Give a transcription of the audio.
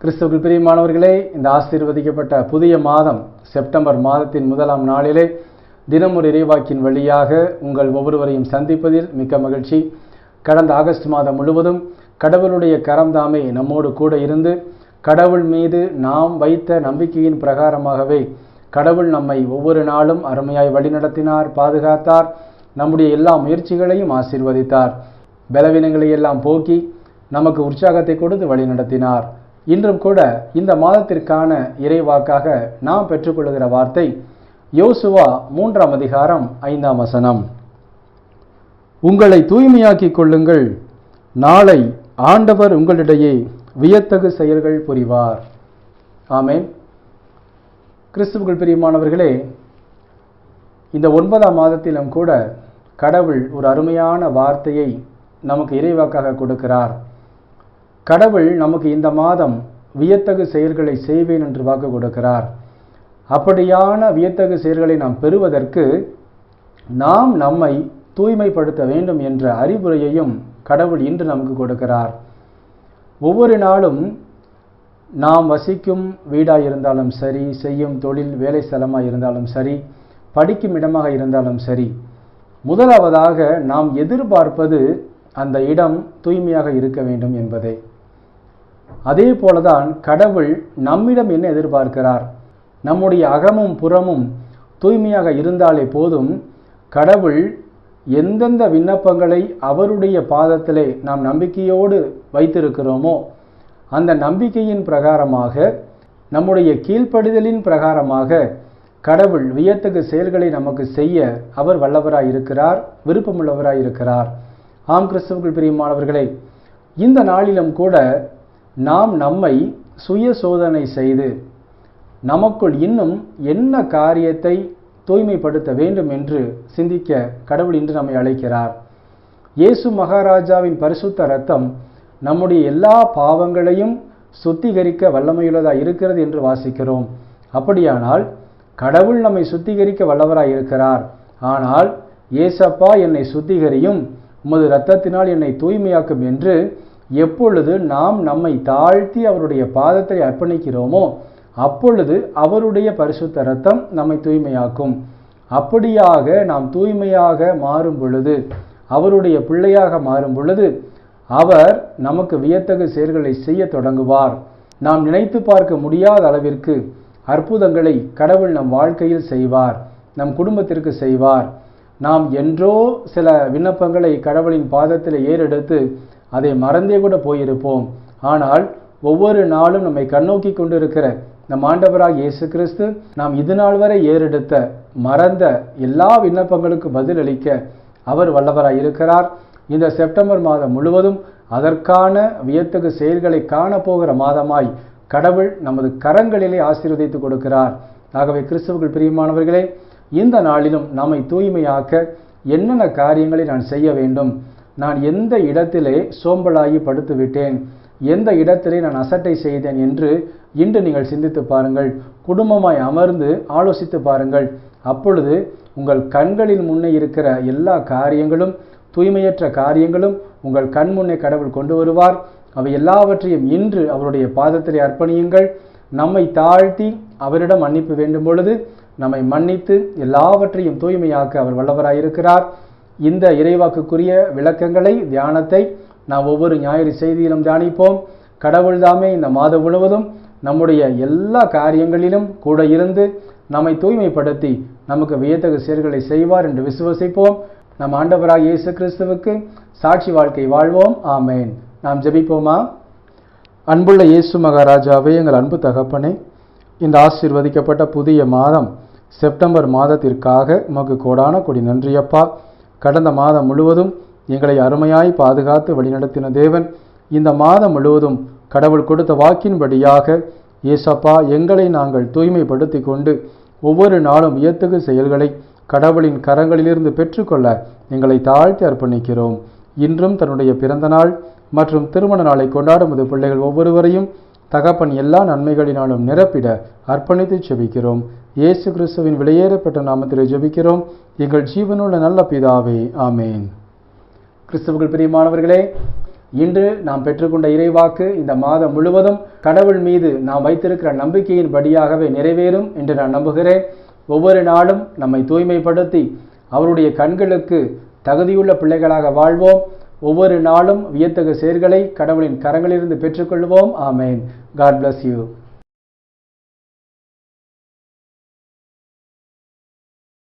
கிறிஸ்துவுக்குள் பிரியமானவர்களே இந்த ஆசீர்வதிக்கப்பட்ட புதிய மாதம் செப்டம்பர் மாதத்தின் முதலாம் நாளிலே தினமொரு இறைவாக்கின் வழியாக உங்கள் ஒவ்வொருவரையும் சந்திப்பதில் மிக்க மகிழ்ச்சி. கடந்த ஆகஸ்ட் மாதம் முழுவதும் கடவுளுடைய கரம்தாமே நம்மோடு கூட இருந்து கடவுள் மீது நாம் வைத்த நம்பிக்கையின் பிரகாரமாகவே கடவுள் நம்மை ஒவ்வொரு நாளும் அருமையாய் வழிநடத்தினார் பாதுகாத்தார் நம்முடைய எல்லா முயற்சிகளையும் ஆசீர்வதித்தார். பலவீனங்களை எல்லாம் போக்கி நமக்கு உற்சாகத்தை கொடுத்து வழிநடத்தினார். இன்றும் கூட இந்த மாதத்திற்கான இறைவாக்காக நாம் பெற்றுக்கொள்கிற வார்த்தை யோசுவா மூன்றாம் அதிகாரம் ஐந்தாம் வசனம். உங்களை தூய்மையாக்கிக் கொள்ளுங்கள். நாளை ஆண்டவர் உங்களிடையே வியத்தகு செயல்கள் புரிவார். ஆமே கிறிஸ்துவுக்குள் பிரியமானவர்களே இந்த ஒன்பதாம் மாதத்திலும் கூட கடவுள் ஒரு அருமையான வார்த்தையை நமக்கு இறைவாக்காக கொடுக்கிறார். கடவுள் நமக்கு இந்த மாதம் வியத்தகு செயல்களை செய்வேன் என்று வாக்கு கொடுக்கிறார். அப்படியான வியத்தகு செயல்களை நாம் பெறுவதற்கு நாம் நம்மை தூய்மைப்படுத்த வேண்டும் என்ற அறிவுரையையும் கடவுள் இன்று நமக்கு கொடுக்கிறார். ஒவ்வொரு நாளும் நாம் வசிக்கும் வீடாக இருந்தாலும் சரி செய்யும் தொழில் வேலை ஸ்தலமாக இருந்தாலும் சரி படிக்கும் இடமாக இருந்தாலும் சரி முதலாவதாக நாம் எதிர்பார்ப்பது அந்த இடம் தூய்மையாக இருக்க வேண்டும் என்பதே. அதே போலதான் கடவுள் நம்மிடம் என்ன எதிர்பார்க்கிறார்? நம்முடைய அகமும் புறமும் தூய்மையாக இருந்தாலே போதும் கடவுள் எந்தெந்த விண்ணப்பங்களை அவருடைய பாதத்திலே நாம் நம்பிக்கையோடு வைத்திருக்கிறோமோ அந்த நம்பிக்கையின் பிரகாரமாக நம்முடைய கீழ்ப்படிதலின் பிரகாரமாக கடவுள் வியத்தகு செயல்களை நமக்கு செய்ய அவர் வல்லவராய் இருக்கிறார் விருப்பமுள்ளவராய் இருக்கிறார். ஆம் கிறிஸ்தவர்கள் பிரியமானவர்களே இந்த நாளிலும் கூட நாம் நம்மை சுய சோதனை செய்து நமக்குள் இன்னும் என்ன காரியத்தை தூய்மைப்படுத்த வேண்டும் என்று சிந்திக்க கடவுள் இன்று நம்மை அழைக்கிறார். இயேசு மகாராஜாவின் பரிசுத்த ரத்தம் நம்முடைய எல்லா பாவங்களையும் சுத்திகரிக்க வல்லமையுள்ளதாக இருக்கிறது என்று வாசிக்கிறோம். அப்படியானால் கடவுள் நம்மை சுத்திகரிக்க வல்லவராய் இருக்கிறார். ஆனால் ஏசப்பா என்னை சுத்திகரியும் உமது இரத்தத்தினால் என்னை தூய்மையாக்கும் என்று எப்பொழுது நாம் நம்மை தாழ்த்தி அவருடைய பாதத்தை அர்ப்பணிக்கிறோமோ அப்பொழுது அவருடைய பரிசுத்த ரத்தம் நம்மை தூய்மையாக்கும். அப்படியாக நாம் தூய்மையாக மாறும் பொழுது அவருடைய பிள்ளையாக மாறும் பொழுது அவர் நமக்கு வியத்தகு செயல்களை செய்ய தொடங்குவார். நாம் நினைத்து பார்க்க முடியாத அளவிற்கு அற்புதங்களை கடவுள் நம் வாழ்க்கையில் செய்வார் நம் குடும்பத்திற்கு செய்வார். நாம் என்றோ சில விண்ணப்பங்களை கடவுளின் பாதத்தில் ஏறெடுத்து அதை மறந்தே கூட போயிருப்போம். ஆனால் ஒவ்வொரு நாளும் நம்மை கண்ணோக்கி கொண்டிருக்கிற நம் ஆண்டவராக இயேசு கிறிஸ்து நாம் இது நாள் வரை ஏறெடுத்த மறந்த எல்லா விண்ணப்பங்களுக்கு பதிலளிக்க அவர் வல்லவராய் இருக்கிறார். இந்த செப்டம்பர் மாதம் முழுவதும் அதற்கான வியத்தகு செயல்களை காணப்போகிற மாதமாய் கடவுள் நமது கரங்களிலே ஆசீர்வதித்து கொடுக்கிறார். ஆகவே கிறிஸ்துவர்கள் பிரியமானவர்களே இந்த நாளிலும் நம்மை தூய்மையாக்க என்னென்ன காரியங்களை நான் செய்ய வேண்டும்? நான் எந்த இடத்திலே சோம்பலாகி படுத்து விட்டேன் எந்த இடத்திலே நான் அசட்டை செய்தேன் என்று இன்று நீங்கள் சிந்தித்து பாருங்கள். குடும்பமாய் அமர்ந்து ஆலோசித்து பாருங்கள். அப்பொழுது உங்கள் கண்களின் முன்னே இருக்கிற எல்லா காரியங்களும் தூய்மையற்ற காரியங்களும் உங்கள் கண் முன்னே கடவுள் கொண்டு வருவார். அவை எல்லாவற்றையும் இன்று அவருடைய பாதத்திலே அர்ப்பணியுங்கள். நம்மை தாழ்த்தி அவரிடம் மன்னிப்பு வேண்டும் பொழுது நம்மை மன்னித்து எல்லாவற்றையும் தூய்மையாக்க அவர் வல்லவராயிருக்கிறார். இந்த இறைவாக்குக்குரிய விளக்கங்களை தியானத்தை நாம் ஒவ்வொரு ஞாயிறு செய்தியிலும் தியானிப்போம். கடவுள் தாமே இந்த மாதம் முழுவதும் நம்முடைய எல்லா காரியங்களிலும் கூட இருந்து நம்மை தூய்மைப்படுத்தி நமக்கு வியத்தகு செயல்களை செய்வார் என்று விசுவசிப்போம். நம் ஆண்டவராக இயேசு கிறிஸ்துவுக்கு சாட்சி வாழ்க்கை வாழ்வோம். ஆமேன். நாம் ஜெபிப்போமா? அன்புள்ள இயேசு மகாராஜாவே எங்கள் அன்பு தகப்பனே இந்த ஆசீர்வதிக்கப்பட்ட புதிய மாதம் செப்டம்பர் மாதத்திற்காக உமக்கு கோடான கொடி நன்றியப்பா. கடந்த மாதம் முழுவதும் எங்களை அருமையாய் பாதுகாத்து வழிநடத்தின தேவன் இந்த மாதம் முழுவதும் கடவுள் கொடுத்த வாக்கின்படியாக ஏசப்பா எங்களை நாங்கள் தூய்மைப்படுத்தி கொண்டு ஒவ்வொரு நாளும் வியத்தகு செயல்களை கடவுளின் கரங்களிலிருந்து பெற்றுக்கொள்ள எங்களை தாழ்த்தி அர்ப்பணிக்கிறோம். இன்றும் தன்னுடைய பிறந்த நாள் மற்றும் திருமண நாளை கொண்டாடும் பிள்ளைகள் ஒவ்வொருவரையும் தகப்பன் எல்லா நன்மைகளினாலும் நிரப்பிட அர்ப்பணித்து ஜெபிக்கிறோம். இயேசு கிறிஸ்துவின் வெளியேறப்பட்ட நாமத்தில் ஜெபிக்கிறோம். எங்கள் ஜீவனுள்ள நல்ல பிதாவே ஆமேன். கிறிஸ்துவர்கள் பிரியமானவர்களே இன்று நாம் பெற்றுக்கொண்ட இறைவாக்கு இந்த மாதம் முழுவதும் கடவுள் மீது நாம் வைத்திருக்கிற நம்பிக்கையின் படியாகவே நிறைவேறும் என்று நான் நம்புகிறேன். ஒவ்வொரு நாளும் நம்மை தூய்மைப்படுத்தி அவருடைய கண்களுக்கு தகுதியுள்ள பிள்ளைகளாக வாழ்வோம். ஒவ்வொரு நாளும் வியத்தகு செயல்களை கடவுளின் கரங்களிலிருந்து பெற்றுக்கொள்வோம். ஆமேன். God bless you